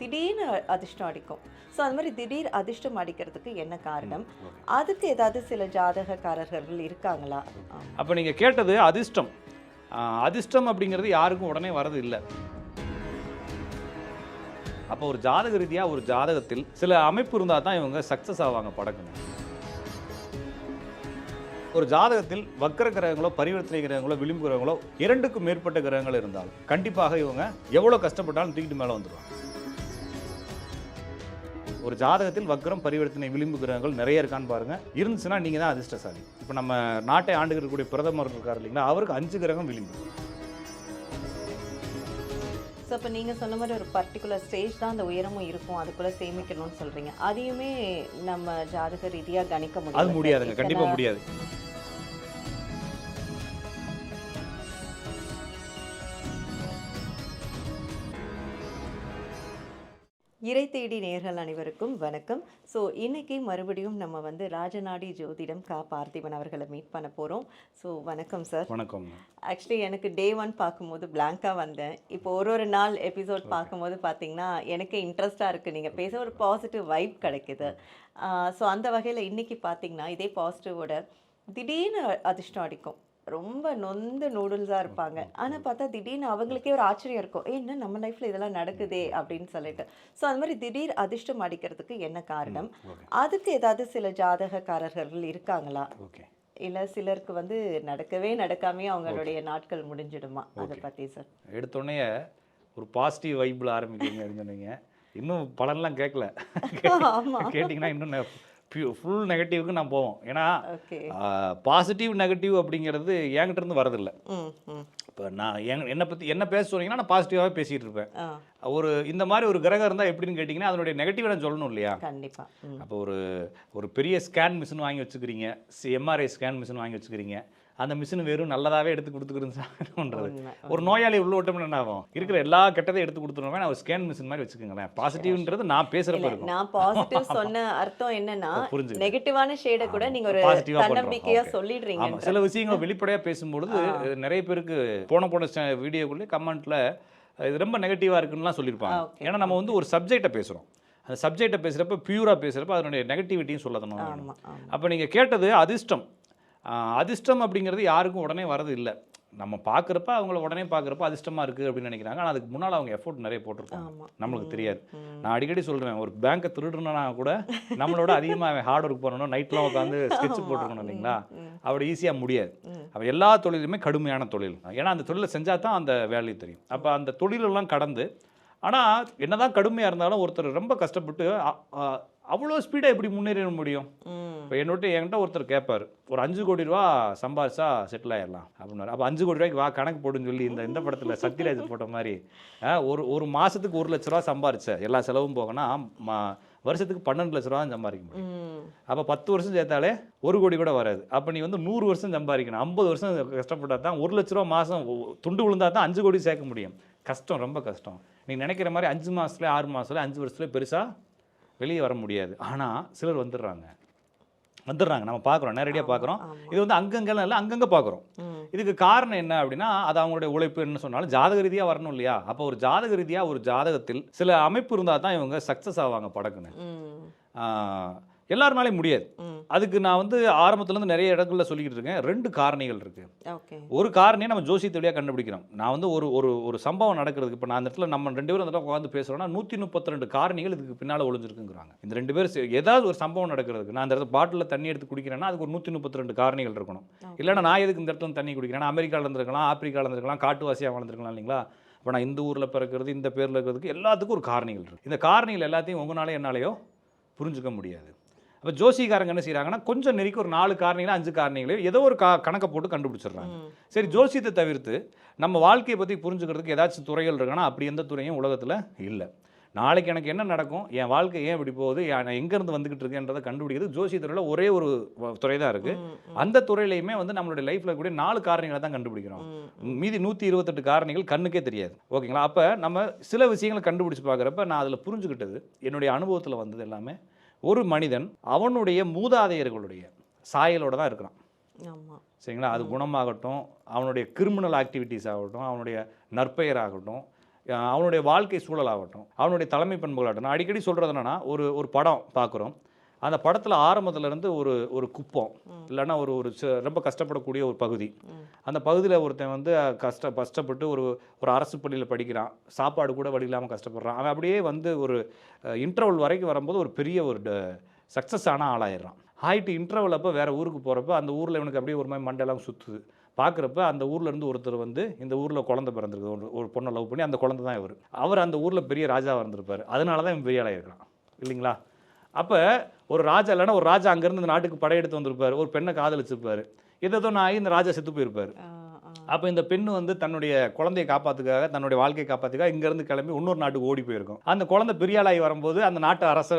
திடீர்னு அதிர்ஷ்டம் அடிக்கும். ஸோ அந்த மாதிரி திடீர் அதிர்ஷ்டம் அடிக்கிறதுக்கு என்ன காரணம்? அதுக்கு ஏதாவது சில ஜாதகக்காரர்கள் இருக்காங்களா. அப்போ நீங்கள் கேட்டது அதிர்ஷ்டம். அதிர்ஷ்டம் அப்படிங்கிறது யாருக்கும் உடனே வரது இல்லை. அப்போ ஒரு ஜாதக ரீதியாக ஒரு ஜாதகத்தில் சில அமைப்பு இருந்தால் தான் இவங்க சக்ஸஸ் ஆவாங்க படக்குங்க ஒரு ஜாதகத்தில் வக்கர கிரகங்களோ பரிவர்த்தனை கிரகங்களோ விளிம்பு கிரகங்களோ இரண்டுக்கும் மேற்பட்ட கிரகங்கள் இருந்தால் கண்டிப்பாக இவங்க எவ்வளோ கஷ்டப்பட்டாலும் தூக்கிட்டு மேலே வந்துடுவாங்க ஒரு ஜாதகத்தில் வக்கரம் பரிவர்த்தனை விளிம்பு கிரகங்கள் நிறைய இருக்கான்னு பாருங்க. இருந்துச்சுன்னா நீங்கள் தான் அதிர்ஷ்டசாலி. இப்போ நம்ம நாட்டை ஆண்டுகிட்டு இருக்கக்கூடிய பிரதமர் இருக்கார் இல்லைங்களா? அவருக்கு அஞ்சு கிரகம் விளிம்பு. ஸோ இப்போ நீங்கள் சொன்ன மாதிரி ஒரு பர்டிகுலர் ஸ்டேஜ் தான் அந்த உயரமும் இருக்கும். அதுக்குள்ளே சேமிக்கணும்னு சொல்கிறீங்க அதையுமே நம்ம ஜாதக ரீதியாக கணிக்க முடியும் அது முடியாதுங்க. கண்டிப்பாக முடியாது. இறை தேடி நேர்கள் அனைவருக்கும் வணக்கம். ஸோ இன்னைக்கு மறுபடியும் நம்ம வந்து ராஜநாடி ஜோதிடம் கா பார்த்திபன் அவர்களை மீட் பண்ண போகிறோம் ஸோ வணக்கம் சார் வணக்கம். ஆக்சுவலி எனக்கு டே ஒன் பார்க்கும்போது பிளாங்காக வந்தேன். இப்போ ஒரு ஒரு நாள் எபிசோட் பார்க்கும்போது பார்த்தீங்கன்னா எனக்கு இன்ட்ரெஸ்டாக இருக்குது நீங்கள் பேச ஒரு பாசிட்டிவ் வைப் கிடைக்குது. ஸோ அந்த வகையில் இன்னைக்கு பார்த்தீங்கன்னா இதே பாசிட்டிவோட திடீர்னு அதிர்ஷ்டம் அடிக்கும். ரொம்ப நொந்து நூடுல்ஸாக இருப்பாங்க. ஆனால் பார்த்தா திடீர்னு அவங்களுக்கே ஒரு ஆச்சரியம் இருக்கும். என்ன நம்ம லைஃப்பில் இதெல்லாம் நடக்குதே? அப்படின்னு சொல்லிட்டு. ஸோ அந்த மாதிரி திடீர் அதிர்ஷ்டம் அடிக்கிறதுக்கு என்ன காரணம்? அதுக்கு ஏதாவது சில ஜாதகக்காரர்கள் இருக்காங்களா? இல்ல சிலருக்கு வந்து நடக்கவே நடக்காமே அவங்களுடைய நாட்கள் முடிஞ்சிடுமா? அதை பத்தி சார். எடுத்தோடனே ஒரு பாசிட்டிவ் வைப்பில் ஆரம்பிக்கிறீங்க அப்படின்னு சொன்னீங்க. இன்னும் பலன்லாம் கேட்கல. கேட்டிங்கன்னா இன்னும் ஃபுல் நெகட்டிவ்க்கு நான் போவோம். ஏன்னா பாசிட்டிவ் நெகட்டிவ் அப்படிங்கிறது என்கிட்ட இருந்து வரதில்லை. இப்போ நான் என் என்னை பற்றி என்ன பேச சொன்னீங்கன்னா நான் பாசிட்டிவாகவே பேசிகிட்டு இருப்பேன். ஒரு இந்த மாதிரி ஒரு கிரகம் இருந்தால் எப்படின்னு கேட்டிங்கன்னா அதனுடைய நெகட்டிவ் நான் சொல்லணும் இல்லையா? கண்டிப்பா. ம். அப்போ ஒரு ஒரு பெரிய ஸ்கேன் மிஷின் வாங்கி வச்சுக்கிறீங்க. எம்ஆர்ஐ ஸ்கேன் மிஷின் வாங்கி வச்சுக்கிறீங்க. அந்த மிஷின் வெறும் நல்லதாகவே எடுத்து கொடுத்துக்கிறதுன்றது உண்மை ஒரு நோயாளி உள்ள விட்டோம்னா என்ன ஆகும்? இருக்கிற எல்லா கெட்டதையும் எடுத்து கொடுத்துருவோம் நான் ஒரு ஸ்கேன் மிஷின் மாதிரி வச்சுக்கோங்களேன். பாசிட்டிவ்ன்றது நான் பேசுகிறப்ப இருக்கும் நான் பாசிட்டிவ் சொன்ன அர்த்தம் என்னன்னா புரிஞ்சுது. நெகட்டிவான ஷேட கூட நீங்க ஒரு Positive ஆ பண்றோம். தன்னம்பிக்கையா Okay. சொல்லிடுறீங்க சில விஷயங்களை வெளிப்படையாக பேசும்பொழுது நிறைய பேருக்கு போன போன வீடியோக்குள்ளே கமெண்ட்ல இது ரொம்ப நெகட்டிவாக இருக்குன்னுலாம் சொல்லியிருப்பாங்க. ஏன்னா நம்ம வந்து ஒரு சப்ஜெக்டை பேசுகிறோம் அந்த சப்ஜெக்டை பேசுகிறப்ப பியூராக பேசுகிறப்ப அதனுடைய நெகட்டிவிட்டியும் சொல்லணும் அப்போ நீங்கள் கேட்டது அதிர்ஷ்டம். அதிர்ஷ்டம் அப்படிங்கிறது யாருக்கும் உடனே வரது இல்லை. நம்ம பார்க்குறப்ப அவங்கள உடனே பார்க்குறப்ப அதிர்ஷ்டமாக இருக்குது அப்படின்னு நினைக்கிறாங்க. ஆனால் அதுக்கு முன்னால் அவங்க எஃபோர்ட் நிறைய போட்டிருப்பாங்க. ஆமா. நம்மளுக்கு தெரியாது. நான் அடிக்கடி சொல்கிறேன் ஒரு பேங்க்கை திருடுனா கூட நம்மளோட அதிகமாக ஹார்ட் ஒர்க் பண்ணணும் நைட்லாம் உட்காந்து ஸ்கெட்ச் போட்டுருக்கணும் இல்லைங்களா? அப்படி ஈஸியாக முடியாது. அப்போ எல்லா தொழிலுமே கடுமையான தொழில். ஏன்னா அந்த தொழிலை செஞ்சால் தான் அந்த வேல்யூ தெரியும். அப்போ அந்த தொழிலெல்லாம் கடந்து ஆனால் என்னதான் கடுமையாக இருந்தாலும் ஒருத்தர் ரொம்ப கஷ்டப்பட்டு அவ்வளோ ஸ்பீடாக எப்படி முன்னேற முடியும்? இப்போ என்னோட என்கிட்ட ஒருத்தர் கேட்பார் ஒரு அஞ்சு கோடி ரூபா சம்பாதிச்சா செட்டில் ஆயிடலாம் அப்படின்னாரு. அப்போ அஞ்சு கோடி ரூபாய்க்கு வா கணக்கு போடுன்னு சொல்லி இந்த இந்த படத்தில் சத்யராஜ் போட்ட மாதிரி ஒரு ஒரு மாதத்துக்கு ஒரு லட்ச ரூபா சம்பாரிச்ச எல்லா செலவும் போகனா மா வருஷத்துக்கு பன்னெண்டு லட்ச ரூபா சம்பாதிக்க முடியும். அப்போ பத்து வருஷம் சேர்த்தாலே ஒரு கோடி கூட வராது. அப்போ நீ வந்து நூறு வருஷம் சம்பாதிக்கணும். ஐம்பது வருஷம் கஷ்டப்பட்டா தான் ஒரு லட்ச ரூபா மாதம் துண்டு விழுந்தா தான் அஞ்சு கோடி சேர்க்க முடியும். கஷ்டம் ரொம்ப கஷ்டம். நீ நினைக்கிற மாதிரி அஞ்சு மாதத்துல ஆறு மாதத்துல அஞ்சு வருஷத்துல பெருசாக வெளியே வர முடியாது. ஆனால் சிலர் வந்துடுறாங்க. வந்துடுறாங்க. நம்ம பார்க்குறோம். நேரடியாக பார்க்குறோம். இது வந்து அங்கங்கெல்லாம் இல்லை அங்கங்கே பார்க்குறோம். இதுக்கு காரணம் என்ன அப்படின்னா அது அவங்களுடைய உழைப்பு என்ன சொன்னாலும் ஜாதக ரீதியாக வரணும் இல்லையா? அப்போ ஒரு ஜாதக ரீதியாக ஒரு ஜாதகத்தில் சில அமைப்பு இருந்தால் தான் இவங்க சக்ஸஸ் ஆவாங்க படக்குன்னு. எல்லாருனாலையும் முடியாது. அதுக்கு நான் வந்து ஆரம்பத்துலேருந்து நிறைய இடங்கள்ல சொல்லிக்கிட்டு இருக்கேன். ரெண்டு காரணிகள் இருக்குது ஒரு காரணியை நம்ம ஜோசியத்தை வழியாக கண்டுபிடிக்கிறோம். நான் வந்து ஒரு ஒரு ஒரு சம்பவம் நடக்கிறதுக்கு இப்போ நான் அந்த இடத்துல நம்ம ரெண்டு பேரும் அந்த இடத்துல உட்காந்து பேசுகிறோம்னா நூற்றி முப்பத்தி ரெண்டு காரணிகள் இதுக்கு பின்னால் ஒளிஞ்சிருக்குங்கிறாங்க. இந்த ரெண்டு பேரும் சே- ஏதாவது ஒரு சம்பவம் நடக்கிறதுக்கு நான் அந்த இடத்துல பாட்டிலில் தண்ணி எடுத்து குடிக்கிறேன்னா அதுக்கு ஒரு நூற்றி முப்பத்தி ரெண்டு காரணிகள் இருக்கணும். இல்லைன்னா நான் எதுக்கு இந்த இடத்துல தண்ணி குடிக்கிறேன்னா அமெரிக்காவில் இருந்திருக்கலாம் ஆப்பிரிக்காவில் இருந்திருக்கலாம் காட்டுவாசியாக வளர்ந்துருக்கலாம் இல்லைங்களா? இப்போ நான் இந்த ஊரில் பிறக்கிறது இந்த பேரில் இருக்கிறதுக்கு எல்லாத்துக்கும் ஒரு காரணிகள் இருக்குது இந்த காரணிகள் எல்லாத்தையும் உங்களாலே என்னாலேயோ புரிஞ்சுக்க முடியாது. அப்போ ஜோசிக்காரங்க என்ன செய்கிறாங்கன்னா கொஞ்சம் நெருக்கி ஒரு நாலு காரணிகளோ அஞ்சு காரணிகளையோ ஏதோ ஒரு கா கணக்கை போட்டு கண்டுபிடிச்சிடுறாங்க. சரி ஜோசியத்தை தவிர்த்து நம்ம வாழ்க்கையை பற்றி புரிஞ்சுக்கிறதுக்கு ஏதாச்சும் துறைகள் இருக்குன்னா அப்படி எந்த துறையும் உலகத்தில் இல்லை. நாளைக்கு எனக்கு என்ன நடக்கும்? என் வாழ்க்கை ஏன் இப்படி போகுது? நான் எங்கேருந்து வந்துக்கிட்டு இருக்கேன்றதை கண்டுபிடிக்கிறது ஜோசியத்துறையில் ஒரே ஒரு வ- துறை தான் இருக்குது அந்த துறையிலையுமே வந்து நம்மளுடைய லைஃப்பில் கூட நாலு காரணிகளை தான் கண்டுபிடிக்கிறோம். மீதி நூற்றி இருபத்தெட்டு காரணிகள் கண்ணுக்கே தெரியாது. ஓகேங்களா? அப்போ நம்ம சில விஷயங்களை கண்டுபிடிச்சு பார்க்குறப்ப நான் அதில் புரிஞ்சுக்கிட்டது என்னுடைய அனுபவத்தில் வந்தது எல்லாமே ஒரு மனிதன் அவனுடைய மூதாதையர்களுடைய சாயலோட தான் இருக்கிறான். சரிங்களா? அது குணமாகட்டும் அவனுடைய கிரிமினல் ஆக்டிவிட்டீஸ் ஆகட்டும் அவனுடைய நற்பெயர் ஆகட்டும் அவனுடைய வாழ்க்கை சூழலாகட்டும் அவனுடைய தலைமை பண்புகளாகட்டும் நான் அடிக்கடி சொல்கிறது என்னன்னா ஒரு ஒரு படம் பார்க்குறோம். அந்த படத்தில் ஆரம்பத்துலேருந்து ஒரு ஒரு குப்பம். இல்லைன்னா ஒரு ஒரு ச- ரொம்ப கஷ்டப்படக்கூடிய ஒரு பகுதி. அந்த பகுதியில் ஒருத்தன் வந்து கஷ்ட கஷ்டப்பட்டு ஒரு ஒரு அரசு பள்ளியில் படிக்கிறான். சாப்பாடு கூட வழி இல்லாமல் கஷ்டப்படுறான். அவன் அப்படியே வந்து ஒரு இன்டர்வல் வரைக்கும் வரும்போது ஒரு பெரிய ஒரு சக்ஸஸ் ஆனால் ஆளாயிடுறான். ஆயிட்டு இன்டர்வல் அப்போ வேறு ஊருக்கு போகிறப்ப அந்த ஊரில் இவனுக்கு அப்படியே ஒரு மாதிரி மண்டெல்லாம் சுற்றுது பார்க்குறப்ப அந்த ஊர்லேருந்து ஒருத்தர் வந்து இந்த ஊரில் குழந்தை பிறந்திருக்கு ஒரு ஒரு பொண்ணை லவ் பண்ணி அந்த குழந்தை தான் இவர். அவர் அந்த ஊரில் பெரிய ராஜாவாக இருந்திருப்பார். அதனால தான் இவன் பெரிய ஆளாக இல்லைங்களா? அப்போ ஒரு ராஜா இல்லைன்னா ஒரு ராஜா அங்கேருந்து இந்த நாட்டுக்கு படையெடுத்து வந்திருப்பார். ஒரு பெண்ணை காதலிச்சிருப்பார். ஏதோ நான் ஆகி இந்த ராஜா செத்து போயிருப்பார். அப்போ இந்த பெண்ணு வந்து தன்னுடைய குழந்தையை காப்பாத்துக்காக தன்னுடைய வாழ்க்கையை காப்பாத்துக்காக இங்கேருந்து கிளம்பி இன்னொரு நாட்டுக்கு ஓடி போயிருக்கும். அந்த குழந்தை பெரிய ஆளாகி வரும்போது அந்த நாட்டு அரச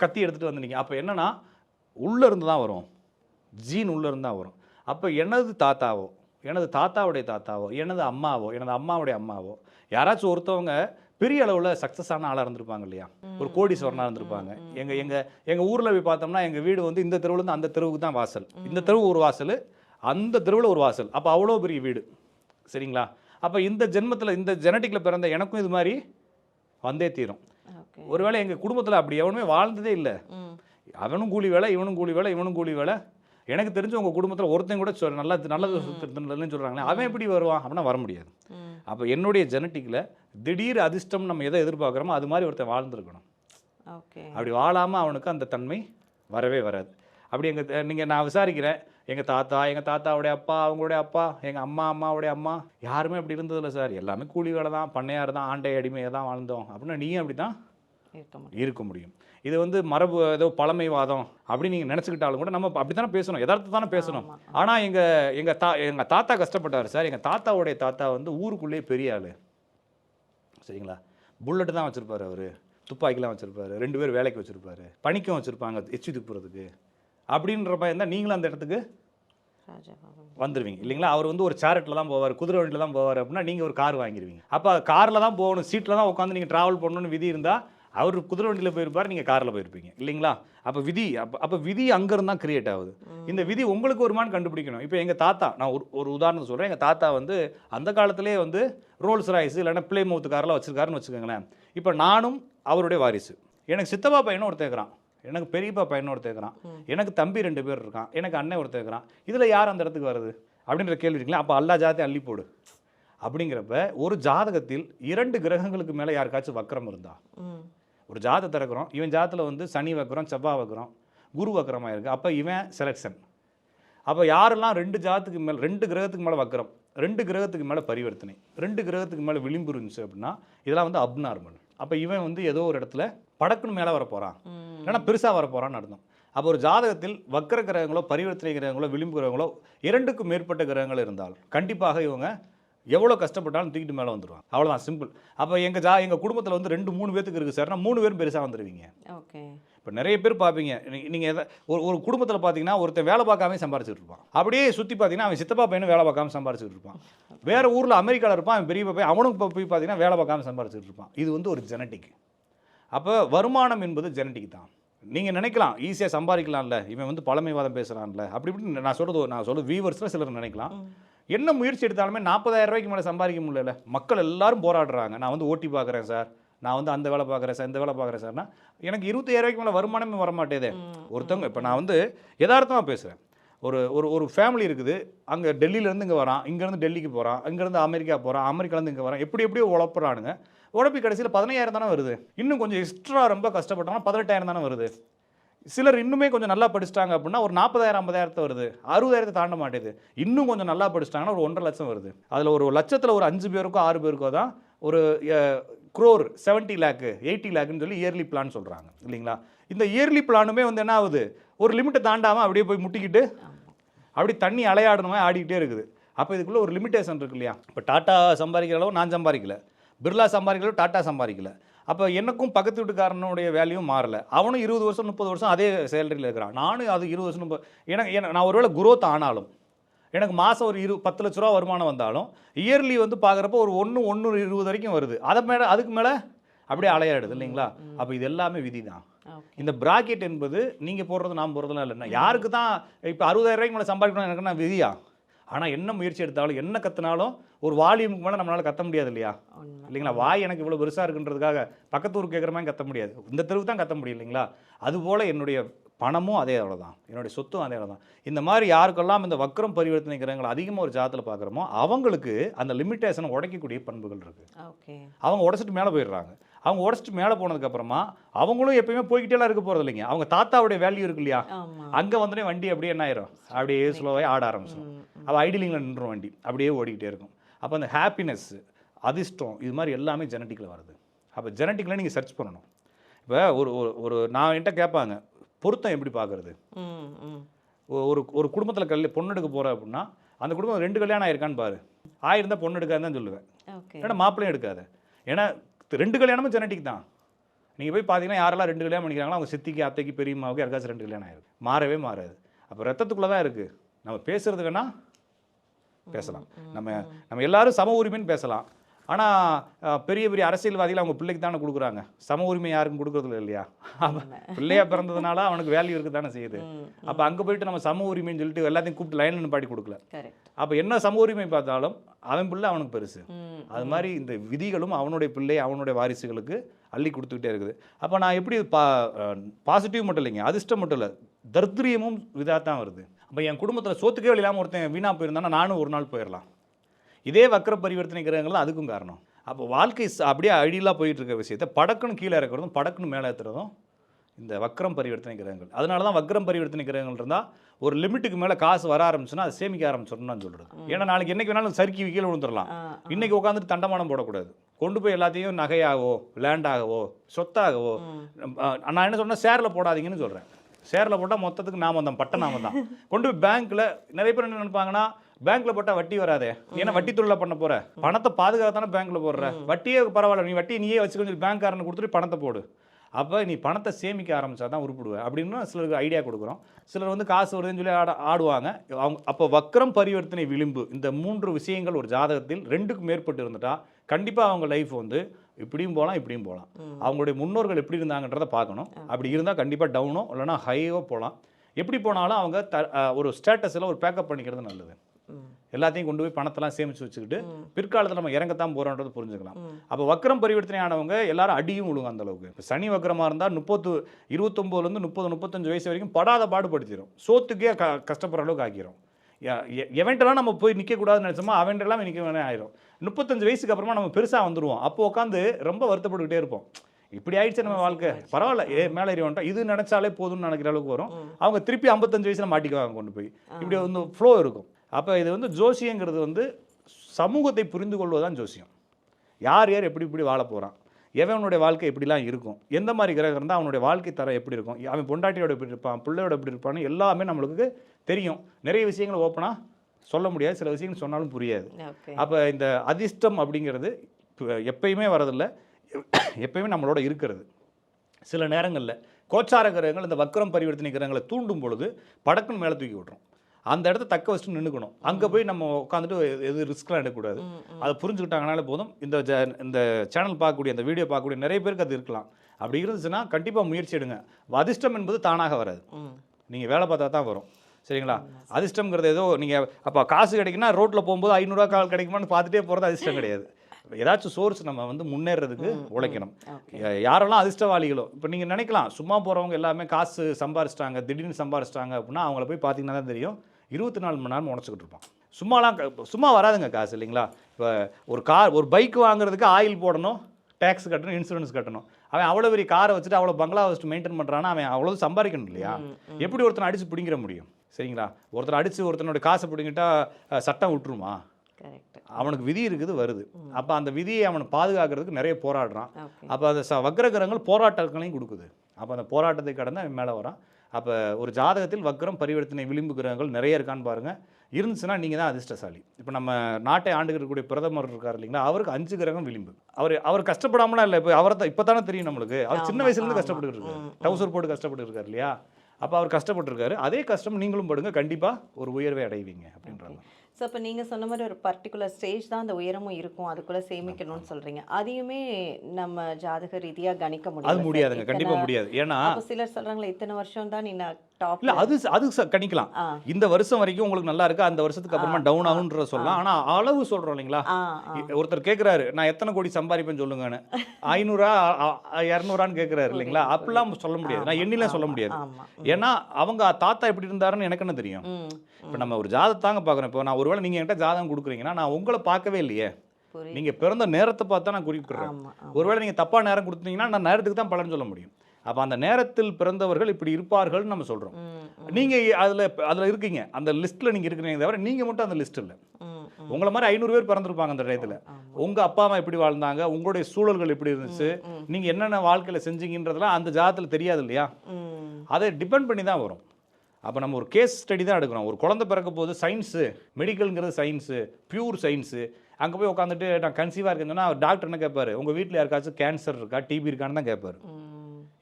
கத்தி எடுத்துகிட்டு வந்து நிற்கும் அப்போ என்னன்னா உள்ளே இருந்து தான் வரும். ஜீன் உள்ளே இருந்து தான் வரும். அப்போ எனது தாத்தாவோ எனது தாத்தாவுடைய தாத்தாவோ எனது அம்மாவோ எனது அம்மாவுடைய அம்மாவோ யாராச்சும் ஒருத்தவங்க பெரிய அளவில் சக்ஸஸ் ஆன ஆளாக இருந்திருப்பாங்க இல்லையா? ஒரு கோடீஸ்வரனாக இருந்திருப்பாங்க. எங்கள் எங்கள் எங்கள் ஊரில் போய் பார்த்தோம்னா எங்கள் வீடு வந்து இந்த தெருவுலேருந்து அந்த தெருவுக்கு தான் வாசல். இந்த தெருவு ஒரு வாசல் அந்த தெருவில் ஒரு வாசல். அப்போ அவ்வளோ பெரிய வீடு. சரிங்களா? அப்போ இந்த ஜென்மத்தில் இந்த ஜெனட்டிக்கில் பிறந்த எனக்கும் இது மாதிரி வந்தே தீரும். ஒருவேளை எங்கள் குடும்பத்தில் அப்படி எவனுமே வாழ்ந்ததே இல்லை. அவனும் கூலி வேலை இவனும் கூலி வேலை இவனும் கூலி வேலை. எனக்கு தெரிஞ்சு உங்கள் குடும்பத்தில் ஒருத்தன் கூட சொல் நல்லா நல்லது சுத்தன்னு சொல்கிறாங்களே அவன் எப்படி வருவான்? அப்படின்னா வர முடியாது. அப்போ என்னுடைய ஜெனட்டிக்கில் திடீர் அதிர்ஷ்டம் நம்ம எதை எதிர்பார்க்குறோமோ அது மாதிரி ஒருத்தன் வாழ்ந்துருக்கணும். ஓகே. அப்படி வாழாமல் அவனுக்கு அந்த தன்மை வரவே வராது. அப்படி எங்கள் நீங்கள் நான் விசாரிக்கிறேன். எங்கள் தாத்தா எங்கள் தாத்தாவுடைய அப்பா அவங்களுடைய அப்பா எங்கள் அம்மா அம்மாவுடைய அம்மா யாருமே அப்படி இருந்ததில்ல சார். எல்லாமே கூலி வேலை தான் பண்ணையார் தான் ஆண்டை அடிமையை தான் வாழ்ந்தோம். அப்படின்னா நீயும் அப்படி தான் இருக்க முடியும். இது வந்து மரபு ஏதோ பழமைவாதம் அப்படி நீங்கள் நினச்சிக்கிட்டாலும் கூட நம்ம அப்படி தானே பேசணும். யதார்த்தம் தானே பேசணும். ஆனால் எங்கள் எங்கள் தா எங்கள் தாத்தா கஷ்டப்பட்டார் சார். எங்கள் தாத்தாவுடைய தாத்தா வந்து ஊருக்குள்ளேயே பெரிய ஆள். சரிங்களா? புல்லட்டு தான் வச்சுருப்பாரு அவர். துப்பாக்கிலாம் வச்சுருப்பாரு. ரெண்டு பேர் வேலைக்கு வச்சுருப்பாரு. பணிக்கும் வச்சுருப்பாங்க எச்சி துப்புறதுக்கு. அப்படின்றப்ப இருந்தால் நீங்களும் அந்த இடத்துக்கு வந்துருவீங்க. இல்லைங்களா? அவர் வந்து ஒரு சேரட்டில் தான் போவார் குதிரை வண்டியில் தான் போவார் அப்படின்னா நீங்கள் ஒரு கார் வாங்கிடுவீங்க அப்போ காரில் தான் போகணும் சீட்டில் தான் உட்காந்து நீங்கள் ட்ராவல் பண்ணணும்னு விதி இருந்தால் அவர் குதிரை வண்டியில் போயிருப்பார் நீங்கள் காரில் போயிருப்பீங்க. இல்லைங்களா? அப்போ விதி அப்போ அப்போ விதி அங்கேருந்து தான் கிரியேட் ஆகுது. இந்த விதி உங்களுக்கு வருமானு கண்டுபிடிக்கணும். இப்போ எங்கள் தாத்தா நான் ஒரு ஒரு உதாரணம் சொல்கிறேன் எங்கள் தாத்தா வந்து அந்த காலத்திலே வந்து ரோல்ஸ் ராய்ஸ் இல்லைன்னா பிளே மவுத்து காரெலாம் வச்சுருக்காருன்னு வச்சுக்கோங்களேன். இப்போ நானும் அவருடைய வாரிசு. எனக்கு சித்தப்பா பையனும் ஒருத்தேக்கிறான் எனக்கு பெரியப்பா பையனும் ஒருத்தேக்கிறான் எனக்கு தம்பி ரெண்டு பேர் இருக்கான். எனக்கு அண்ணன் ஒருத்தேக்கிறான் இதில் யார் அந்த இடத்துக்கு வருது அப்படின்ற கேள்வி இருக்குங்களா அப்போ அல்லா ஜாதி அள்ளி போடு. அப்படிங்கிறப்ப ஒரு ஜாதகத்தில் இரண்டு கிரகங்களுக்கு மேலே யாருக்காச்சும் வக்கரம் இருந்தா? ஒரு ஜாதகத்தை இருக்கிறோம் இவன் ஜாதத்தில் வந்து சனி வக்கரம் செவ்வாய் வக்கரம் குரு வக்கரமாக இருக்குது அப்போ இவன் செலெக்ஷன் அப்போ யாரெல்லாம் ரெண்டு ஜாதத்துக்கு மேலே ரெண்டு கிரகத்துக்கு மேலே வக்கரம் ரெண்டு கிரகத்துக்கு மேலே பரிவர்த்தனை. ரெண்டு கிரகத்துக்கு மேலே விளிம்பு இருந்துச்சு அப்படின்னா இதெல்லாம் வந்து அப்நார்மல். அப்போ இவன் வந்து ஏதோ ஒரு இடத்துல படக்குன்னு மேலே வர போகிறான் ம். இல்லைன்னா பெருசாக வர போகிறான்னு அர்த்தம். அப்போ ஒரு ஜாதகத்தில் வக்கர கிரகங்களோ பரிவர்த்தனை கிரகங்களோ விளிம்பு கிரகங்களோ இரண்டுக்கும் மேற்பட்ட கிரகங்கள் இருந்தால் கண்டிப்பாக இவங்க எவ்வளோ கஷ்டப்பட்டாலும் தூக்கிட்டு மேலே வந்துடுவாங்க அவ்வளோதான் சிம்பிள் அப்போ எங்கள் ஜா எங்கள் குடும்பத்தில் வந்து ரெண்டு மூணு பேத்துக்கு இருக்குது சார்னா மூணு பேரும் பெருசாக வந்துடுவீங்க ஓகே. இப்போ நிறைய பேர் பார்ப்பீங்க. நீங்கள் எதை ஒரு ஒரு குடும்பத்தில் பார்த்தீங்கன்னா ஒருத்தன் வேலை பார்க்காம சம்பாரிச்சிட்டு இருப்பான். அப்படியே சுற்றி பார்த்தீங்கன்னா அவன் சித்தப்பா பையனும் வேலை பார்க்காம சம்பாரிச்சிட்டு இருப்பான். வேறு ஊரில் அமெரிக்காவில் இருப்பான் அவன் பெரிய பையன். அவனுக்கு இப்போ போய் பார்த்தீங்கன்னா வேலை பார்க்காம சம்பாரிச்சிட்டு இருப்பான். இது வந்து ஒரு ஜெனட்டிக் அப்போ வருமானம் என்பது ஜெனட்டிக் தான். நீங்கள் நினைக்கலாம் ஈஸியாக சம்பாதிக்கலாம்ல. இவன் வந்து பழமைவாதம் பேசுகிறான்ல அப்படி இப்படி நான் சொல்கிறது நான் சொல்கிறது வியூவர்ஸில் சிலர் நினைக்கலாம். என்ன முயற்சி எடுத்தாலுமே நாற்பதாயிரம் ரூபாய்க்கு மேலே சம்பாதிக்க முடியல. மக்கள் எல்லாரும் போராடுறாங்க. நான் வந்து ஓட்டி பார்க்குறேன் சார். நான் வந்து அந்த வேலை பார்க்குறேன் சார் இந்த வேலை பார்க்குறேன் சார்னா எனக்கு இருபத்தாயிரம் ரூபாய்க்கு மேலே வருமானமே வர மாட்டேதே ஒருத்தவங்க இப்போ நான் வந்து யதார்த்தமாக பேசுகிறேன் ஒரு ஒரு ஒரு ஃபேமிலி இருக்குது. அங்கே டெல்லியிலேருந்து இங்கே வரான். இங்கேருந்து டெல்லிக்கு போகிறான் இங்கேருந்து அமெரிக்கா போகிறான் அமெரிக்காலேருந்து இங்கே வரான். எப்படி எப்படியோ உழப்புறானுங்க. உழப்பி கடைசியில் பதினையாயிரம் தானே வருது. இன்னும் கொஞ்சம் எக்ஸ்ட்ரா ரொம்ப கஷ்டப்பட்டாங்கன்னா பதினெட்டாயிரம் தானே வருது. சிலர் இன்னுமே கொஞ்சம் நல்லா படிச்சிட்டாங்க அப்படின்னா ஒரு நாற்பதாயிரம் ஐம்பதாயிரத்தை வருது. அறுபதாயிரத்தை தாண்ட மாட்டேது. இன்னும் கொஞ்சம் நல்லா படிச்சிட்டாங்கன்னா ஒரு ஒன்றரை லட்சம் வருது. அதில் ஒரு லட்சத்தில் ஒரு அஞ்சு பேருக்கோ ஆறு பேருக்கோ தான் ஒரு குரோர் செவன்ட்டி லேக்கு எயிட்டி லேக்குன்னு சொல்லி இயர்லி பிளான் சொல்கிறாங்க இல்லைங்களா? இந்த இயர்லி பிளானுமே வந்து என்ன ஆகுது? ஒரு லிமிட்டை தாண்டாமல் அப்படியே போய் முட்டிக்கிட்டு அப்படி தண்ணி அலையாடணுமே ஆடிக்கிட்டே இருக்குது. அப்போ இதுக்குள்ளே ஒரு லிமிட்டேஷன் இருக்கு இல்லையா? இப்போ டாட்டா சம்பாதிக்கிற அளவு நான் சம்பாதிக்கல. பிர்லா சம்பாதிக்கிற அளவு டாட்டா சம்பாதிக்கல. அப்போ எனக்கும் பக்கத்து வீட்டுக்காரனுடைய வேல்யூவும் மாறல. அவனும் இருபது வருஷம் முப்பது வருஷம் அதே சேலரியில் இருக்கிறான். நானும் அது இருபது வருஷம் முப்பது எனக்கு நான் ஒருவேளை குரோத் ஆனாலும் எனக்கு மாதம் ஒரு இரு பத்து லட்ச ரூபா வருமானம் வந்தாலும் இயர்லி வந்து பார்க்குறப்போ ஒரு ஒன்று ஒன்று இருபது வரைக்கும் வருது. அதை மேலே அதுக்கு மேலே அப்படியே அலையாடுது இல்லைங்களா? அப்போ இது எல்லாமே விதி தான் இந்த பிராக்கெட் என்பது நீங்கள் போடுறது நான் போடுறதுலாம் இல்லை. யாருக்கு தான் இப்போ அறுபதாயிரம் ரூபாய்க்கு மேலே சம்பாதிக்கணும் எனக்கு நான் விதியா? ஆனால் என்ன முயற்சி எடுத்தாலும் என்ன கற்றுனாலும் ஒரு வால்யூமுக்கு மேலே நம்மளால கத்த முடியாது இல்லையா? இல்லைங்களா? வாய் எனக்கு இவ்வளோ பெருசாக இருக்குன்றதுக்காக பக்கத்து ஊருக்கு கேட்குற மாதிரி கத்த முடியாது. இந்த தெருவுக்கு தான் கத்த முடியும் இல்லைங்களா? அதுபோல் என்னுடைய பணமும் அதே அளவு தான் என்னுடைய சொத்தும் அதே அளவு தான் இந்த மாதிரி யாருக்கெல்லாம் இந்த வக்ரம் பரிவர்த்தனை கிரகங்கள் அதிகமாக ஒரு ஜாதத்தில் பார்க்குறோமோ அவங்களுக்கு அந்த லிமிட்டேஷனை உடைக்கக்கூடிய பண்புகள் இருக்குது ஓகே. அவங்க உடச்சிட்டு மேலே போயிடுறாங்க. அவங்க உடச்சிட்டு மேலே போனதுக்கப்புறமா அவங்களும் எப்பயுமே போய்கிட்டேலாம் இருக்க போகிறது இல்லைங்க. அவங்க தாத்தாவுடைய வேல்யூ இருக்கு இல்லையா? அங்கே வந்தோடனே வண்டி அப்படியே என்ன ஆயிரும்? அப்படியே ஸ்லோவாக ஆட ஆரம்பிச்சிடும். அப்போ ஐடிலிங்கில் நின்றும் வண்டி. அப்படியே ஓடிக்கிட்டே இருக்கும். அப்போ அந்த ஹாப்பினஸ் அதிர்ஷ்டம் இது மாதிரி எல்லாமே ஜெனட்டிக்கில் வருது. அப்போ ஜெனட்டிக்கில் நீங்கள் சர்ச் பண்ணணும். இப்போ ஒரு ஒரு ஒரு நான் என்கிட்ட கேட்பாங்க பொருத்தம் எப்படி பார்க்குறது. ஒரு ஒரு குடும்பத்தில் கல்யாணம் பொண்ணு எடுக்க போகிற அப்படின்னா அந்த குடும்பம் ரெண்டு கல்யாணம் ஆயிருக்கான்னு பாரு. ஆயிருந்தா பொண்ணு எடுக்காதுன்னு தான் சொல்லுவேன். ஏன்னா மாப்பிள்ளையும் எடுக்காது. ஏன்னா ரெண்டு கல்யாணமும் ஜெனட்டிக் தான். நீங்கள் போய் பார்த்தீங்கன்னா யாரெல்லாம் ரெண்டு கல்யாணம் பண்ணிக்கிறாங்களோ அவங்க சித்திக்கு அத்தைக்கு பெரியம்மாவுக்கு யாருக்காச்சும் ரெண்டு கல்யாணம் ஆயிருக்கு மாறவே மாறாது. அப்போ ரத்தத்துக்குள்ளே தான் இருக்குது நம்ம பேசுறது வேணா பேசலாம். நம்ம நம்ம எல்லாரும் சம உரிமைன்னு பேசலாம். ஆனால் பெரிய பெரிய அரசியல்வாதிகள் அவங்க பிள்ளைக்கு தானே கொடுக்குறாங்க. சம உரிமை யாருக்கும் கொடுக்குறது இல்லையா? அப்ப பிள்ளையா பிறந்ததுனால அவனுக்கு வேல்யூ இருக்கு தானே செய்யுது. அப்போ அங்கே போயிட்டு நம்ம சம உரிமைன்னு சொல்லிட்டு எல்லாத்தையும் கூப்பிட்டு லைனில் நிப்பாட்டி கொடுக்கல. அப்போ என்ன சம உரிமை பார்த்தாலும் அவன் பிள்ளை அவனுக்கு பெருசு. அது மாதிரி இந்த விதிகளும் அவனுடைய பிள்ளை அவனுடைய வாரிசுகளுக்கு அள்ளி கொடுத்துக்கிட்டே இருக்குது. அப்போ நான் எப்படி பா பாசிட்டிவ் மட்டும் இல்லைங்க அதிர்ஷ்டம் மட்டும் இல்லை தர்திரியமும் இதாக தான் வருது. அப்போ என் குடும்பத்தில் சோத்துக்கே இல்லாமல் ஒருத்தன் வீணாக போயிருந்தானா நானும் ஒரு நாள் போயிடலாம் இதே வக்கர பரிவர்த்தனை கிரகங்கள் அதுக்கும் காரணம். அப்போ வாழ்க்கை அப்படியே அடியிலாக போயிட்டு இருக்க விஷயத்தை படக்குன்னு கீழே இறக்குறதும் படக்குன்னு மேலே ஏற்றுறதும் இந்த வக்ரம் பரிவர்த்தனை கிரகங்கள் அதனால தான் வக்ரம் பரிவர்த்தனை கிரகங்கள் இருந்தால் ஒரு லிமிட்டுக்கு மேலே காசு வர ஆரம்பிச்சுன்னா அதை சேமிக்க ஆரம்பிச்சிடணும்னு சொல்கிறது ஏன்னா நாளைக்கு என்னைக்கு வேணாலும் சறுக்கி கீழே விழுந்துடலாம். ஆ, இன்னைக்கு உட்காந்துட்டு தண்டமானம் போடக்கூடாது. கொண்டு போய் எல்லாத்தையும் நகையாகவோ லேண்டாகவோ சொத்தாகவோ நான் என்ன சொன்னேன்? ஷேரில் போடாதீங்கன்னு சொல்கிறேன் ஷேரில் போட்டால் மொத்தத்துக்கு நாம தான் பட்ட நாம தான் கொண்டு போய் பேங்க்கில் நிறைய பேர் என்ன நினைப்பாங்கன்னா பேங்க்ல போட்டால் வட்டி வராதே. ஏன்னா வட்டி தொழிலாக பண்ண போற? பணத்தை பாதுகாக்க தானே பேங்க்ல போடுற? வட்டியே பரவாயில்ல நீ வட்டி நீயே வச்சுக்கணும் சொல்லி பேங்க்காரனு கொடுத்துட்டு பணத்தை போடு. அப்போ நீ பணத்தை சேமிக்க ஆரம்பித்தா தான் உருப்பிடுவேன் அப்படின்னு சிலருக்கு ஐடியா கொடுக்குறோம். சிலர் வந்து காசு வருதுன்னு சொல்லி ஆட ஆடுவாங்க. அவங்க அப்போ வக்ரம் பரிவர்த்தனை விளிம்பு இந்த மூன்று விஷயங்கள் ஒரு ஜாதகத்தில் ரெண்டுக்கு மேற்பட்டு இருந்துட்டா கண்டிப்பாக அவங்க லைஃப் வந்து இப்படியும் போகலாம் இப்படியும் போகலாம். அவங்களுடைய முன்னோர்கள் எப்படி இருந்தாங்கன்றதை பார்க்கணும். அப்படி இருந்தால் கண்டிப்பாக டவுனோ இல்லைனா ஹையோ போகலாம். எப்படி போனாலும் அவங்க த ஒரு ஸ்டேட்டஸில் ஒரு பேக்கப் பண்ணிக்கிறது நல்லது. எல்லாத்தையும் கொண்டு போய் பணத்தெல்லாம் சேமித்து வச்சுக்கிட்டு பிற்காலத்தில் நம்ம இறங்கத்தான் போகிறோன்றது புரிஞ்சுக்கலாம். அப்போ வக்ரம் பரிவர்த்தனை ஆனவங்க எல்லாரும் அடியும் விழுங்க அந்த அளவுக்கு. இப்போ சனி வக்ரமாக இருந்தால் முப்பத்து இருபத்தொம்போதுலேருந்து முப்பது முப்பத்தஞ்சு வயசு வரைக்கும் படாத பாடுபடுத்திடும் சோத்துக்கே க கஷ்டப்படுற அளவுக்கு ஆக்கிரும். எவன்ட்டெல்லாம் நம்ம போய் நிற்கக்கூடாதுன்னு நினச்சோமோ அவன்ட்டெல்லாம் நிற்க வேணே ஆயிரும். முப்பத்தஞ்சு வயசுக்கு அப்புறமா நம்ம பெருசாக வந்துருவோம். அப்போ உட்காந்து ரொம்ப வருத்தப்பட்டுக்கிட்டே இருப்போம். இப்படி ஆயிடுச்சு நம்ம வாழ்க்கை. பரவாயில்ல ஏ மேலே ஏறி வந்துட்டோம். இது நினச்சாலே போதும்னு நினைக்கிற அளவுக்கு வரும். அவங்க திருப்பி ஐம்பத்தஞ்சு வயசுல மாட்டிக்குவாங்க கொண்டு போய். இப்படி வந்து ஃப்ளோ இருக்கும். அப்போ இது வந்து ஜோசியங்கிறது வந்து சமூகத்தை புரிந்து கொள்வதுதான் ஜோசியம். யார் யார் எப்படி இப்படி வாழ போகிறான் எவனுடைய வாழ்க்கை எப்படிலாம் இருக்கும்? எந்த மாதிரி கிரகம் இருந்தால் அவனுடைய வாழ்க்கை தரம் எப்படி இருக்கும்? அவன் பொண்டாட்டியோட எப்படி இருப்பான்? பிள்ளையோட எப்படி இருப்பான்னு எல்லாமே நம்மளுக்கு தெரியும். நிறைய விஷயங்கள் ஓப்பனாக சொல்ல முடியாது. சில விஷயங்கள் சொன்னாலும் புரியாது. அப்போ இந்த அதிர்ஷ்டம் அப்படிங்கிறது எப்பயுமே வரதில்லை எப்பயுமே நம்மளோட இருக்கிறது. சில நேரங்களில் கோச்சார கிரகங்கள் இந்த வக்ரம் பரிவர்த்தனை கிரகங்களை தூண்டும் பொழுது படக்குன்னு மேலே தூக்கி விட்ரும் அந்த இடத்த தக்க வச்சுட்டு நின்றுக்கணும் அங்கே போய் நம்ம உட்காந்துட்டு எது ரிஸ்க்லாம் எடுக்கக்கூடாது. அதை புரிஞ்சுக்கிட்டாங்கனாலே போதும். இந்த ஜ இந்த சேனல் பார்க்கக்கூடிய இந்த வீடியோ பார்க்கக்கூடிய நிறைய பேருக்கு அது இருக்கலாம். அப்படி இருந்துச்சுன்னா கண்டிப்பாக முயற்சி எடுங்க. அதிர்ஷ்டம் என்பது தானாக வராது. நீங்கள் வேலை பார்த்தா தான் வரும். சரிங்களா? அதிர்ஷ்டம்ங்கிறது ஏதோ நீங்கள் அப்போ காசு கிடைக்குன்னா ரோட்டில் போகும்போது ஐநூறுரூவா கால் கிடைக்குமான்னு பார்த்துட்டே போகிறது அதிர்ஷ்டம் கிடையாது. ஏதாச்சும் சோர்ஸ் நம்ம வந்து முன்னேறதுக்கு உழைக்கணும். யாரெல்லாம் அதிர்ஷ்டவாளிகளோ இப்போ நீங்கள் நினைக்கலாம் சும்மா போகிறவங்க எல்லாமே காசு சம்பாரிச்சிட்டாங்க திடீர்னு சம்பாரிச்சிட்டாங்க அப்படின்னா அவங்கள போய் பார்த்தீங்கன்னா தான் தெரியும். இருபத்தி நாலு மணி நேரம் உடச்சிக்கிட்டு இருப்பான். சும்மாலாம் சும்மா வராதுங்க காசு இல்லைங்களா? இப்போ ஒரு கார் ஒரு பைக் வாங்குறதுக்கு ஆயில் போடணும் டேக்ஸ் கட்டணும் இன்சூரன்ஸ் கட்டணும். அவன் அவ்வளோ பெரிய காரை வச்சுட்டு அவ்வளோ பங்களா வச்சுட்டு மெயின்டைன் பண்ணுறான்னா அவன் அவ்வளோ சம்பாதிக்கணும் இல்லையா? எப்படி ஒருத்தனை அடித்து பிடிங்கிற முடியும்? சரிங்களா? ஒருத்தர் அடித்து ஒருத்தனோட காசை பிடிங்கிட்டா சட்டம் விட்டுருமா? கரெக்ட். அவனுக்கு விதி இருக்குது வருது. அப்போ அந்த விதியை அவனை பாதுகாக்கிறதுக்கு நிறைய போராடுறான். அப்போ அந்த ச வக்ரகிரகங்கள் போராட்டங்களையும் கொடுக்குது. அப்போ அந்த போராட்டத்தை கடந்து அவன் மேலே வரான். அப்போ ஒரு ஜாதகத்தில் வக்ரம் பரிவர்த்தனை விளிம்பு கிரகங்கள் நிறைய இருக்கான்னு பாருங்கள் இருந்துச்சுன்னா நீங்கள் தான் அதிர்ஷ்டசாலி. இப்போ நம்ம நாட்டை ஆண்டுகிட்டு இருக்கக்கூடிய பிரதமர் இருக்கார் இல்லைங்களா? அவருக்கு அஞ்சு கிரகம் விளிம்பு. அவர் அவர் கஷ்டப்படாமலாம் இல்லை. இப்போ அவரை தான் இப்போ தானே தெரியும் நம்மளுக்கு. அவர் சின்ன வயசுலேருந்து. கஷ்டப்பட்டு இருக்காரு. டவுசர் போட்டு கஷ்டப்பட்டு இருக்காரு இல்லையா? அப்போ அவர் கஷ்டப்பட்டுருக்காரு. அதே கஷ்டம் நீங்களும் படுங்க. கண்டிப்பாக ஒரு உயர்வை அடைவீங்க அப்படின்றாங்க. ஸோ இப்போ நீங்கள் சொன்ன மாதிரி ஒரு பர்டிகுலர் ஸ்டேஜ் தான் அந்த உயரமும் இருக்கும். அதுக்குள்ளே சேமிக்கணும்னு சொல்கிறீங்க அதையுமே நம்ம ஜாதக ரீதியாக கணிக்க முடியும் அது முடியாதுங்க. கண்டிப்பாக முடியாது. ஏன்னா சிலர் சொல்கிறாங்களே இத்தனை வருஷம் தான் நீ டாப் இல்ல அது அது கணிக்கலாம். இந்த வருஷம் வரைக்கும் உங்களுக்கு நல்லா இருக்கு? அந்த வருஷத்துக்கு அப்புறமா டவுன் ஆகுன்ற சொல்லலாம். ஆனா அளவு சொல்றோம் இல்லைங்களா? ஒருத்தர் கேக்குறாரு நான் எத்தனை கோடி சம்பாதிப்பேன்னு சொல்லுங்கன்னு. ஐநூறா இரநூறான்னு கேக்குறாரு இல்லைங்களா? அப்படிலாம் சொல்ல முடியாது. நான் எண்ணிலாம் சொல்ல முடியாது. ஏன்னா அவங்க தாத்தா எப்படி இருந்தாருன்னு எனக்கு என்ன தெரியும்? இப்போ நம்ம ஒரு ஜாதகத்தாங்க பார்க்குறோம் இப்போ நான் ஒருவேளை நீங்கள் என்கிட்ட ஜாதகம் கொடுக்குறீங்கன்னா நான் உங்களை பார்க்கவே இல்லையே. நீங்கள் பிறந்த நேரத்தை பார்த்து நான் குறிப்பிடுறேன் ஒருவேளை நீங்கள் தப்பாக நேரம் கொடுத்தீங்கன்னா நான் நேரத்துக்கு தான் பலன் சொல்ல முடியும். அப்போ அந்த நேரத்தில் பிறந்தவர்கள் இப்படி இருப்பார்கள்னு நம்ம சொல்கிறோம் நீங்கள் அதில் அதில் இருக்கீங்க. அந்த லிஸ்ட்டில் நீங்கள் இருக்கிறீங்க தவிர நீங்கள் மட்டும் அந்த லிஸ்ட் இல்லை. உங்களை மாதிரி ஐநூறு பேர் பிறந்திருப்பாங்க அந்த டயத்தில். உங்கள் அப்பா அம்மா எப்படி வாழ்ந்தாங்க? உங்களுடைய சூழல்கள் எப்படி இருந்துச்சு? நீங்கள் என்னென்ன வாழ்க்கையில் செஞ்சீங்கன்றதெல்லாம் அந்த ஜாதத்தில் தெரியாது இல்லையா? அதை டிபெண்ட் பண்ணி தான் வரும். அப்போ நம்ம ஒரு கேஸ் ஸ்டடி தான் எடுக்கிறோம். ஒரு குழந்தை பிறக்க போது சயின்ஸு மெடிக்கல்ங்கிறது சயின்ஸு பியூர் சயின்ஸு அங்கே போய் உட்காந்துட்டு நான் கன்சீவாக இருக்கேன்னு டாக்டர் என்ன கேட்பாரு உங்கள் வீட்டில் யாருக்காச்சும் கேன்சர் இருக்கா? டிபி இருக்கான்னு தான் கேட்பாரு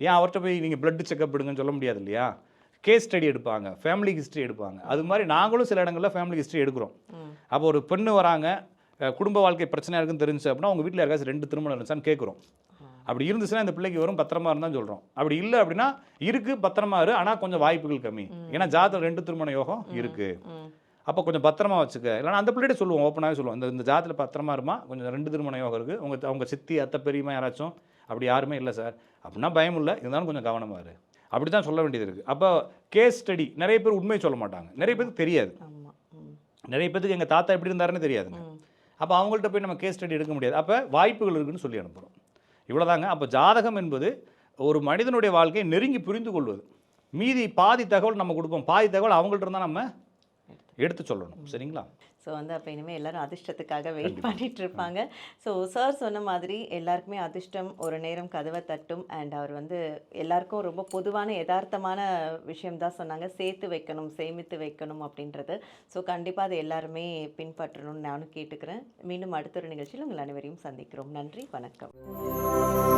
ஏன் அவர்கிட்ட போய் நீங்கள் பிளட் செக்அப் எடுங்கன்னு சொல்ல முடியாது இல்லையா? கேஸ் ஸ்டடி எடுப்பாங்க. ஃபேமிலி ஹிஸ்ட்ரி எடுப்பாங்க. அது மாதிரி நாங்களும் சில இடங்களில் ஃபேமிலி ஹிஸ்ட்ரி எடுக்கிறோம். அப்போ ஒரு பெண்ணு வராங்க. குடும்ப வாழ்க்கை பிரச்சனையாக இருக்குன்னு தெரிஞ்சு அப்படின்னா உங்கள் வீட்டில் யாருக்காச்சும் ரெண்டு திருமணம் இருந்துச்சான்னு கேட்குறோம் அப்படி இருந்துச்சுன்னா இந்த பிள்ளைக்கு வரும் பத்திரமா இருந்தால் சொல்கிறோம் அப்படி இல்லை அப்படின்னா இருக்கு பத்திரமா இரு ஆனால் கொஞ்சம் வாய்ப்புகள் கம்மி. ஏன்னா ஜாதகம் ரெண்டு திருமண யோகம் இருக்கு. ம். அப்போ கொஞ்சம் பத்திரமா வச்சுக்க. இல்லைன்னா அந்த பிள்ளைகிட்ட சொல்லுவோம் ஓப்பனாகவே சொல்லுவோம். இந்த இந்த ஜாதத்தில் பத்திரமா இருமா? கொஞ்சம் ரெண்டு திருமண யோகம் இருக்குது உங்கள் அவங்க சித்தி அத்தை பெரியம்மா யாராச்சும்? அப்படி யாருமே இல்லை சார். அப்படின்னா பயம் இல்லை. இருந்தாலும் கொஞ்சம் கவனமா இரு. அப்படி தான் சொல்ல வேண்டியது இருக்குது அப்போ கேஸ் ஸ்டடி நிறைய பேர் உண்மையை சொல்ல மாட்டாங்க. நிறைய பேருக்கு தெரியாது. நிறைய பேருக்கு எங்கள் தாத்தா எப்படி இருந்தாருன்னு தெரியாதுங்க. அப்போ அவங்கள்ட்ட போய் நம்ம கேஸ் ஸ்டடி எடுக்க முடியாது. அப்போ வாய்ப்புகள் இருக்குன்னு சொல்லி அனுப்புகிறோம் இவ்வளோதாங்க அப்போ ஜாதகம் என்பது ஒரு மனிதனுடைய வாழ்க்கையை நெருங்கி புரிந்து கொள்வது. மீதி பாதி தகவல் நம்ம கொடுப்போம். பாதி தகவல் அவங்கள்ட்ட இருந்தால் நம்ம எடுத்து சொல்லணும். சரிங்களா? ஸோ வந்து அப்போ இனிமேல் எல்லாரும் அதிர்ஷ்டத்துக்காக வெயிட் பண்ணிட்டு இருப்பாங்க ஸோ சார் சொன்ன மாதிரி எல்லாருக்குமே அதிர்ஷ்டம் ஒரு நேரம் கதவை தட்டும் அண்ட் அவர் வந்து எல்லாருக்கும் ரொம்ப பொதுவான யதார்த்தமான விஷயம் தான் சொன்னாங்க. சேர்த்து வைக்கணும் சேமித்து வைக்கணும் அப்படின்றது. ஸோ கண்டிப்பாக அதை எல்லாருமே பின்பற்றணும்னு நானும் கேட்டுக்கிறேன். மீண்டும் அடுத்த ஒரு நிகழ்ச்சியில் உங்கள் அனைவரையும் சந்திக்கிறோம். நன்றி வணக்கம்.